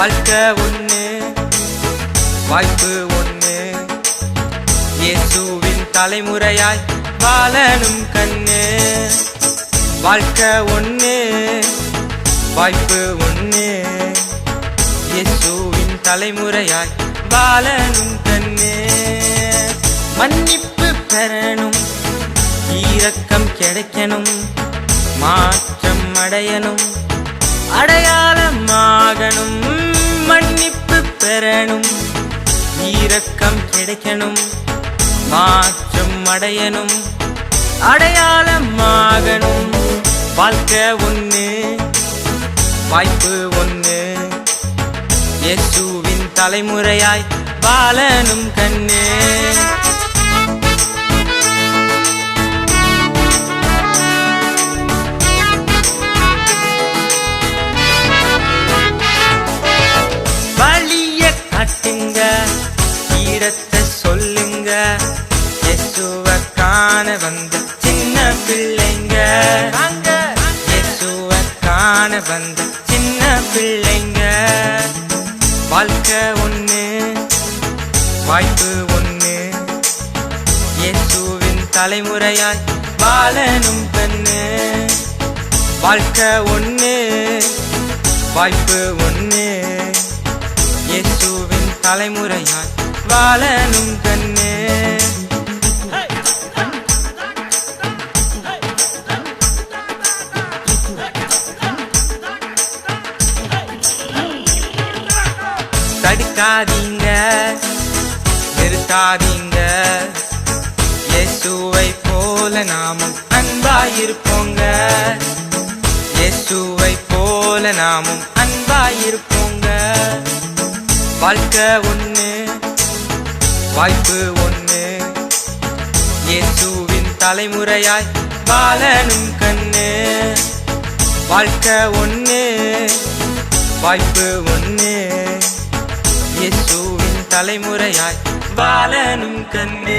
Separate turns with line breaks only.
வாழ்க்கை ஒண்ணு வாய்ப்பு ஒண்ணு. இயேசுவின் தலைமுறையாய் வாழனும் கண்ணு. வாழ்க்கை ஒண்ணு வாய்ப்பு ஒண்ணு. இயேசுவின் தலைமுறையாய் வாழனும் கண்ணு. மன்னிப்பு பெறணும் ஈரக்கம் கிடைக்கணும் மாற்றம் அடையணும் அடையாளமாகணும். பெறணும் ஈரக்கம் கிடைக்கணும். மாற்றம் அடையணும். அடையாளமாகணும். வாழ்க்கை ஒன்று வாய்ப்பு ஒன்று இயேசுவின் தலைமுறையாய் வாழனும் கண்ணு. இடத்தை சொல்லுங்க. இயேசுவ காண வந்த சின்ன பிள்ளைங்க. இயேசுவ காண வந்த சின்ன பிள்ளைங்க. வாழ்க்கை ஒண்ணு வாய்ப்பு ஒண்ணு. இயேசுவின் தலைமுறையாய் வாழனும் கண்ணு வாழ்க்கை ஒண்ணு வாய்ப்பு ஒண்ணு. இயேசுவின் தலைமுறையாய் வாழனும் கண்ணு. தடுக்காதீங்க நிறுத்தாதீங்க. இயேசுவை போல நாமும் அன்பாயிருப்போங்க. இயேசுவை போல நாமும் அன்பாயிருப்போங்க. வாழ்க்கை ஒண்ணு வாய்ப்பு ஒண்ணு. இயேசுவின் தலைமுறையாய் பாலனும் கண்ணு. வாழ்க்கை ஒண்ணு. வாய்ப்பு ஒண்ணு. இயேசுவின் தலைமுறையாய் பாலனும் கண்ணு.